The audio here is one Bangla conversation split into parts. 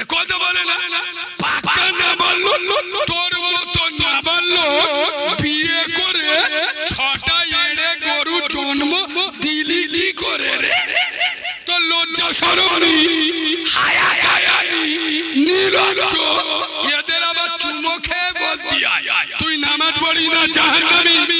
আরে কথা বলে না। পাক্কা না বলল তোর মতো না বলল, বিয়ে করে ছটা এড়ে গরু জন্ম দিলি কি করে রে? তোর লজ্জা সরম নেই হায়া নেই নির্লজ্জ এদের আবার চুমো খেয়ে বলতি তুই নামাজ পড়ি না, জাহান্নামী।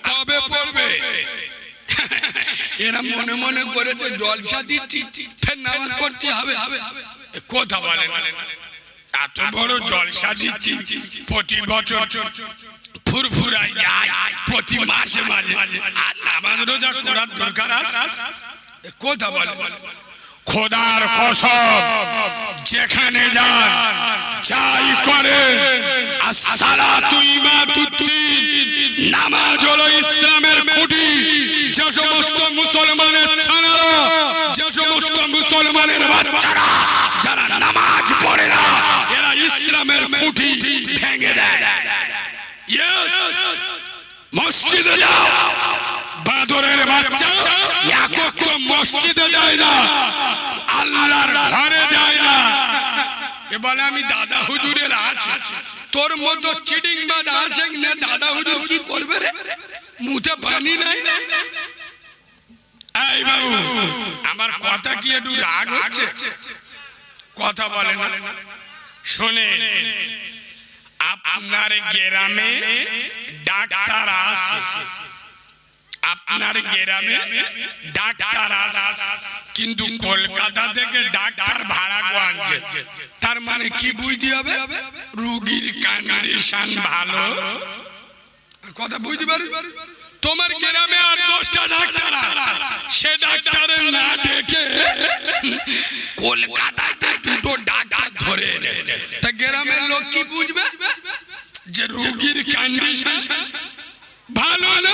এরা মনে মনে করে তো জলসা দিচ্ছি, ফের নামাজ পড়তে হবে। হবে কথা বলে এত বড় জলসা দিচ্ছি, প্রতি বছর ফুরফুরাই যায় প্রতি মাসে মাঝে আর নামাজ রোজা করার দরকার আছে? কথা বলে খোদার কসম, যেখানে যান, যাই করে আসসালাতু ইমাতুদ্দিন নামাজ হলো ইসলামের খুঁটি। যে সমস্ত মুসলমানের ছানারা, যে সমস্ত মুসলমানের বাচ্চারা, যারা নামাজ পড়ে না, এরা ইসলামের খুঁটি ভেঙে দেয়! মসজিদে যাও। বাদরের বাচ্চা একক মসজিদে যায় না, আল্লাহর ঘরে যায় না। এ বলে, আমি দাদা হুজুরের আছে। তোর মতো চিটিং বাদ আছে না দাদা হুজুর কি করবে রে? মুখে পানি নাই এই বাবু, আমার কথা কি একটু রাগ হচ্ছে? কথা বলে না। শোনে, আপনার গ্রামে ডাক্তার আছে। আপনার গ্রামে ডাক্তার কিন্তু কলকাতা থেকে ডাক্তার ভাড়া আনছে তার মানে কি বুঝতে হবে? রুগীর কন্ডিশন ভালো। কথা বুঝতে পারি? তোমার গ্রামে আর দশটা ডাক্তার সে ডাক্তারের না দেখে কলকাতাতে দুটো ডাক্তার ধরে। তা গ্রামের লোক কি বুঝবে? যে রোগীর কন্ডিশন ভালো না।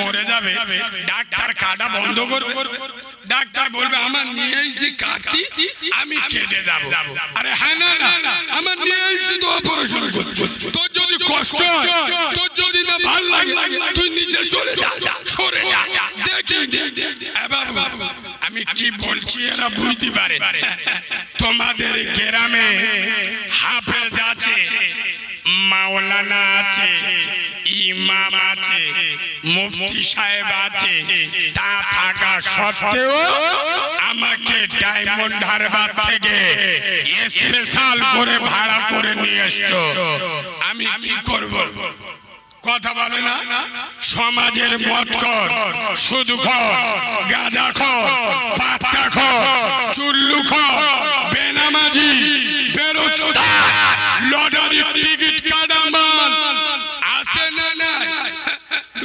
মরে যাবে, ডাক্তার কাটা বন্ধ করবে। ডাক্তার বলবে, আমার নিয়ে এসে কাটি আমি কেটে যাব। আরে হ্যাঁ না না আমার নিয়ে এসে তো অপারেশন তোর যদি কষ্ট তোর যদি না ভালো লাগে, তুই নিচে চলে যা, সরে যা, দেখি আমি কি বলছি, এরা বুঝতে পারে? তোমাদের গ্রামে আছে মাওলানা আছে, ইমাম আছে, মুফতি সাহেব আছে, তা থাকা সত্ত্বেও আমাকে ডায়মন্ড হারবার থেকে স্পেশাল করে ভাড়া করে নিয়ে এসছো। আমি কি করব? কথা বলে না? সমাজের মত কর সুদ খর, গাঁজা খর পাত্তা খর, চুল্লু খর, বেনামাজি, বেরোজগার, লটারি টিকিট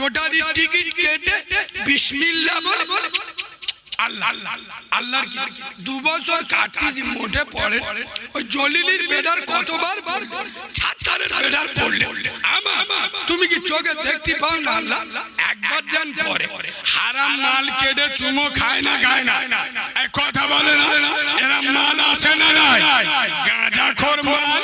লটারি টিকিট কেটে বিসমিল্লাহ বল। তুমি কি চোখে দেখতে পাও না, আল্লাহ? একবার জান পরে হারাম মাল কেটে চুমো খায় না খায় না। কথা বলে না, এরা মাল আসে না গাঁজা খোর মাল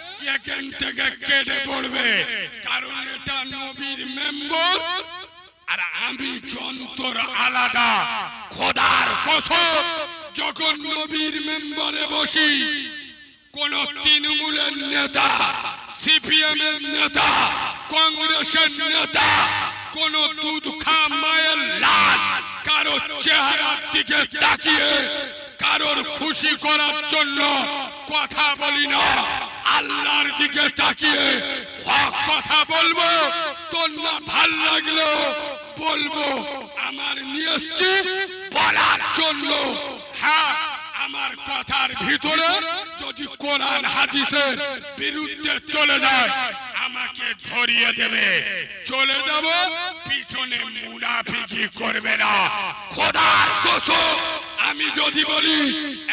এখান থেকে কেটে পড়বে। কারণ এটা নবীর মেম্বর, আর আমি যন্তর আলাদা, খোদার কসম। যখন নবীর মেম্বারে বসি, কোন তৃণমূলের নেতা সিপিএম এর নেতা, কংগ্রেসের নেতা, কোন দুধ খা মায়ের লাল কারও চেহারার দিকে তাকিয়ে কারোর খুশি করার জন্য কথা বলি না। আল্লাহর দিকে তাকিয়ে হক কথা বলব, তোর না ভালো লাগল, বলব, আমার নিয়ে বলার জন্য। হ্যাঁ আমার কথার ভিতরে যদি কোরআন হাদিসের বিরুদ্ধে চলে যায়, আমাকে ধরিয়ে দেবে। চলে যাব, পিছনে মুনাফিকি করবে না। খোদার কসম, আমি যদি বলি,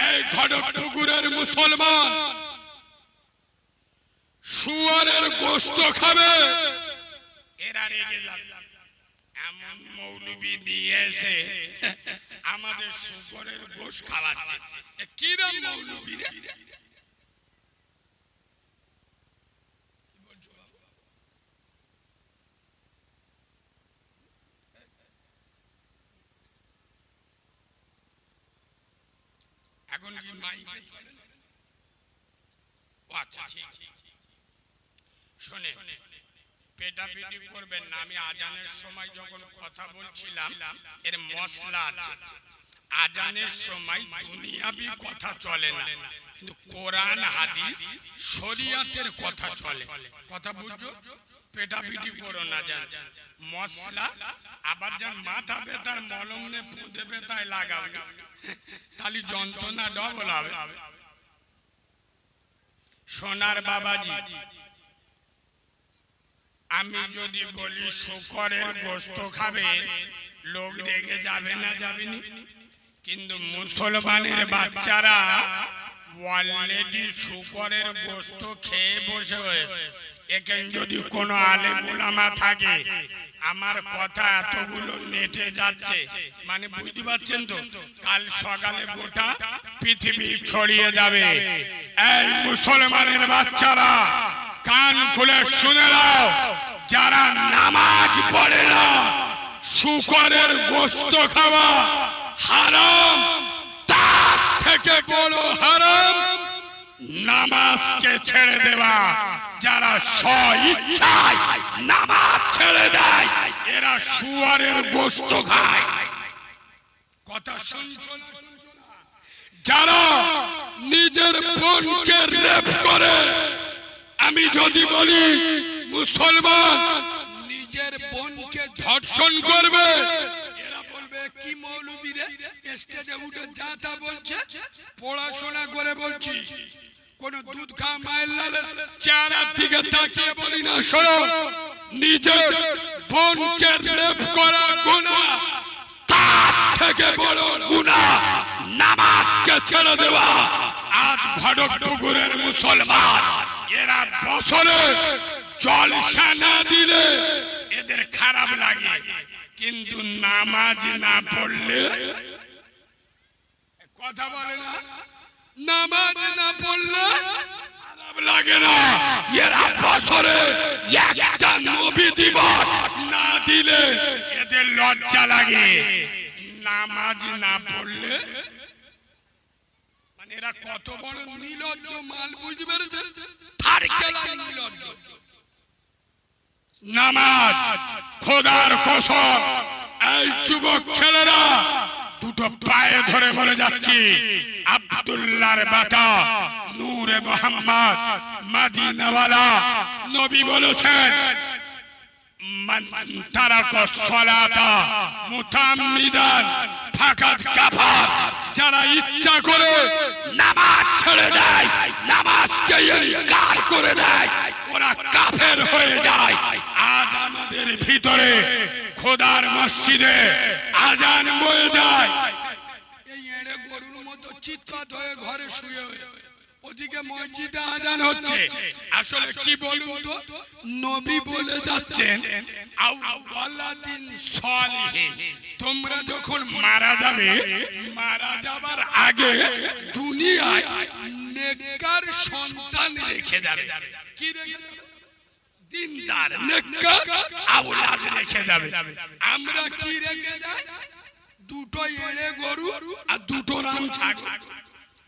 এই ঘটক পুকুরের মুসলমান শুয়ারের গোস্ত খাবে। এরা রেগে যাবে। এমন মৌলবি দিয়েছে আমাদের শুকরের গোশ খাওয়াচ্ছে। কিরম মৌলবি রে? এখন কি মাইকে চলে? ও আচ্ছা ঠিক শোনে পেটাপিটি করবেন না। আমি আজানের সময় যখন কথা বলছিলাম, এর মশলা আছে। আজানের সময় দুনিয়াবি কথা চলে না, কিন্তু কোরআন, হাদিস, শরিয়াতের কথা চলে। কথা বুঝছ? পেটাপিটি করো না জান। মশলা, আবার যান মাথা ব্যথার মলম নে পুঁতে ব্যথায় লাগাবে, তাহলে যন্ত্রণা ডবল হবে। সোনার বাবাজি আমি যদি বলি শুকরের গোস্ত খাবে, লোক রেগে যাবে না যাবেনি? কিন্তু মুসলমানের বাচ্চারা অলরেডি শুকরের গোস্ত খেয়ে বসে হয়েছে এখানে যদি কোনো আলে মোলামা থাকে, আমার কথা এতগুলো নেটে যাচ্ছে। মানে বুঝতে পারছেন তো? কাল সকালে গোটা পৃথিবী ছড়িয়ে যাবে। এই মুসলমানের বাচ্চারা কান খুলে শুনে নাও, যারা নামাজ পড়ে না, শুকরের গোস্ত খাওয়া হারাম, তার থেকে বড় হারাম নামাজকে ছেড়ে দেওয়া যারা স্ব ইচ্ছায় নামাজ ছেড়ে দেয়, এরা শুয়ারের গোস্ত খায় কথা শুনছো না? যারা নিজের বোনকে রেপ করে আমি যদি বলি মুসলমান নিজের বোনকে ধর্ষণ করবে, এরা বলবে, কি রে? স্টেজে তা বলছে, পড়াশোনা করে খা দিকে বলি না নিজের নামাজকে ছেড়ে দেওয়া। আজ ঘটক পুকুরের মুসলমান। এরা বছরে জলসা না দিলে এদের খারাপ লাগে। কিন্তু নামাজ না পড়লে কথা বলে না। নামাজ না পড়লে লাগে না। এরা বছরে একটা নবী দিবস না দিলে এদের লজ্জা লাগে। নামাজ না পড়লে মানে এরা কত বড় নির্লজ্জ মাল বুঝতে পেরেছে তার খেলায় নির্লজ্জ নামাজ খোদার কসম এই যুবক ছেলেরা দুটো পায়ে ধরে বলে যাচ্ছি আব্দুল্লাহর বাটা নূরে মোহাম্মদ মাদিনাওয়ালা নবী বলেছেন মান তারাকা সলাতা মুতাম্মিদান ফাকাত কাফার। যারা ইচ্ছা করে নামাজ ছেড়ে দেয়, নামাজকে ইনকার করে দেয়, ওরা কাফের হয়ে যায়। আজ আমাদের ভিতরে খোদার মসজিদে আজান বয়ে যায়। এই এড়ে গরুর মতো চিৎপাত হয়ে ঘরে শুয়ে হয়ে ওদিকে মসজিদে আজান হচ্ছে। আসলে কি বলুন তো? নবী বলে যাচ্ছেন তোমরা যখন মারা যাবে, মারা যাবার আগে দুনিয়ায় নেককার সন্তান রেখে যাবে। কি রেখে যাবে? রেখে যাবে। আমরা কি রেখে যাই? দুটো এড়ে গরু আর দুটো রাম ছাগল।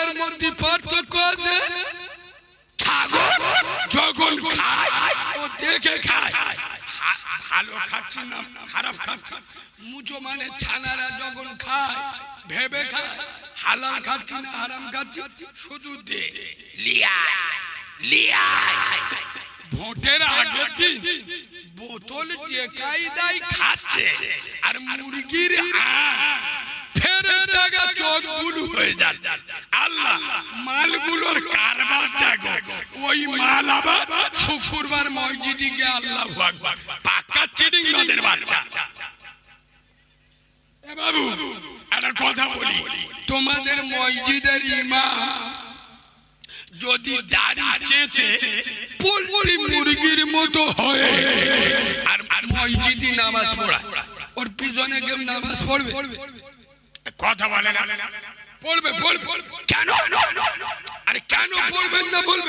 এর মধ্যে পার্থক্য আছে? ছাগল যখন খায়, ও দেখে খায়। ভালো না, খারাপ মানে ছানারা যখন খায়, ভেবে খায়, হালাল খাচ্ছি না, হারাম শুধু দে ভোটের আগের দিন বোতল যে কায়দায় খাচ্ছে আর মুরগির ফেরে টাকা চোখ হয়ে যাচ্ছে। মালগুলোর কারবার দেখো ওই মাল আবার শুক্রবার মসজিদে গিয়ে আল্লাহ নদের বাচ্চা। বাবু, একটা কথা বলি। তোমাদের মসজিদের ইমাম যদি দাড়ি চেঁচে পোল্ট্রি মুরগির মতো হয়ে, আর আর মসজিদি নামাজ পড়া ওর পিছনে কেউ নামাজ পড়বে? কথা বলে না। পড়বে পড়বে কেন? আরে কেন পড়বেন না বলবেন।